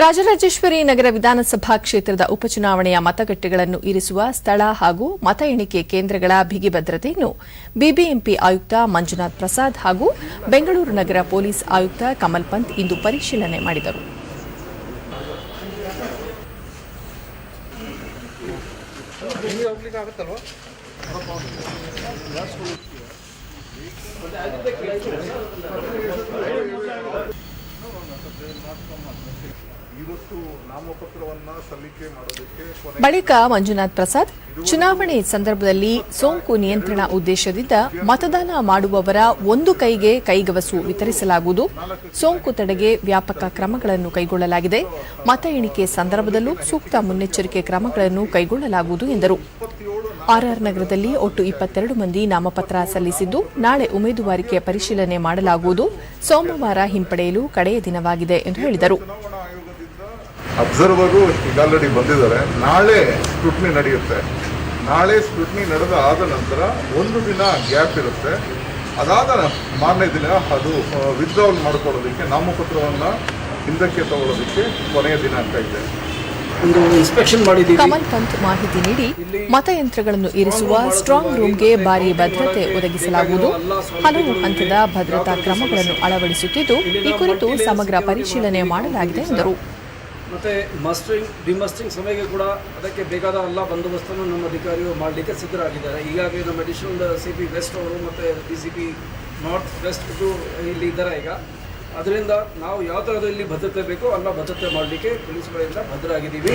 ರಾಜರಾಜೇಶ್ವರಿ ನಗರ ವಿಧಾನಸಭಾ ಕ್ಷೇತ್ರದ ಉಪಚುನಾವಣೆಯ ಮತಗಟ್ಟೆಗಳನ್ನು ಇರಿಸುವ ಸ್ಥಳ ಹಾಗೂ ಮತ ಎಣಿಕೆ ಕೇಂದ್ರಗಳ ಬಿಗಿ ಭದ್ರತೆಯನ್ನು ಬಿಬಿಎಂಪಿ ಆಯುಕ್ತ ಮಂಜುನಾಥ್ ಪ್ರಸಾದ್ ಹಾಗೂ ಬೆಂಗಳೂರು ನಗರ ಪೊಲೀಸ್ ಆಯುಕ್ತ ಕಮಲ್ ಪಂತ್ ಇಂದು ಪರಿಶೀಲನೆ ಮಾಡಿದರು. ಬಳಿಕ ಮಂಜುನಾಥ್ ಪ್ರಸಾದ್, ಚುನಾವಣೆ ಸಂದರ್ಭದಲ್ಲಿ ಸೋಂಕು ನಿಯಂತ್ರಣ ಉದ್ದೇಶದಿಂದ ಮತದಾನ ಮಾಡುವವರ ಒಂದು ಕೈಗೆ ಕೈಗವಸು ವಿತರಿಸಲಾಗುವುದು. ಸೋಂಕು ತಡೆಗೆ ವ್ಯಾಪಕ ಕ್ರಮಗಳನ್ನು ಕೈಗೊಳ್ಳಲಾಗಿದೆ. ಮತ ಎಣಿಕೆ ಸಂದರ್ಭದಲ್ಲೂ ಸೂಕ್ತ ಮುನ್ನೆಚ್ಚರಿಕೆ ಕ್ರಮಗಳನ್ನು ಕೈಗೊಳ್ಳಲಾಗುವುದು ಎಂದರು. ಆರ್ಆರ್ ನಗರದಲ್ಲಿ ಒಟ್ಟು ಇಪ್ಪತ್ತೆರಡು ಮಂದಿ ನಾಮಪತ್ರ ಸಲ್ಲಿಸಿದ್ದು, ನಾಳೆ ಉಮೇದುವಾರಿಕೆ ಪರಿಶೀಲನೆ ಮಾಡಲಾಗುವುದು. ಸೋಮವಾರ ಹಿಂಪಡೆಯಲು ಕಡೆಯ ದಿನವಾಗಿದೆ ಎಂದು ಹೇಳಿದರು. ಅಬ್ಸರ್ವರು ಈಗ ಆಲ್ರೆಡಿ ಬಂದಿದ್ದಾರೆ. ನಾಳೆ ಸ್ಕ್ರೂಟ್ನಿ ನಡೆಯುತ್ತೆ. ನಾಳೆ ಸ್ಕ್ರೂಟ್ನಿ ನಡೆದ ಆದ ನಂತರ ಒಂದು ದಿನ ಗ್ಯಾಪ್ ಇರುತ್ತೆ. ಅದಾದ ಮಾರನೇ ದಿನ ಅದು ವಿತ್ಡ್ರಾವಲ್ ಮಾಡ್ಕೊಳ್ಳೋದಕ್ಕೆ ನಾಮಪತ್ರವನ್ನು ಹಿಂದಕ್ಕೆ ತಗೊಳ್ಳೋದಕ್ಕೆ ಕೊನೆಯ ದಿನಾಂಕ ಇದೆ. ಒಂದು ಇನ್ಸ್ಪೆಕ್ಷನ್ ಮಾಡಿದ್ದೀವಿ ಕಮಲ್ ಪಂತ್ ಮಾಹಿತಿ ನೀಡಿ ಮತಯಂತ್ರಗಳನ್ನು ಇರಿಸುವ ಸ್ಟ್ರಾಂಗ್ ರೂಮ್ಗೆ ಭಾರಿ ಭದ್ರತೆ ಒದಗಿಸಲಾಗುವುದು. ಹಲವು ಹಂತದ ಭದ್ರತಾ ಕ್ರಮಗಳನ್ನು ಅಳವಡಿಸುತ್ತಿದ್ದು ಈ ಕುರಿತು ಸಮಗ್ರ ಪರಿಶೀಲನೆ ಮಾಡಲಾಗಿದೆ ಎಂದರು. ಮತ್ತೆ ಮಸ್ಟ್ರಿಂಗ್ ಡಿಮಸ್ಟ್ರಿಂಗ್ ಸಮಯಕ್ಕೆ ಕೂಡ ಅದಕ್ಕೆ ಬೇಕಾದ ಎಲ್ಲ ಬಂದೋಬಸ್ತನ್ನು ನಮ್ಮ ಅಧಿಕಾರಿಗಳು ಮಾಡಲಿಕ್ಕೆ ಸಿದ್ಧರಾಗಿದ್ದಾರೆ. ಈಗಾಗಲೇ ನಮ್ಮ ಅಡಿಷನಲ್ ಸಿ ಪಿ ವೆಸ್ಟ್ ಅವರು ಮತ್ತು D C P north west ಇದು ಇಲ್ಲಿ ಇದ್ದಾರೆ ಈಗ. ಅದರಿಂದ ನಾವು ಯಾವ ಥರದ ಇಲ್ಲಿ ಭದ್ರತೆ ಬೇಕೋ ಅಲ್ಲ ಭದ್ರತೆ ಮಾಡಲಿಕ್ಕೆ ಪೊಲೀಸ್ಗಳಿಂದ ಭದ್ರಾಗಿದ್ದೀವಿ.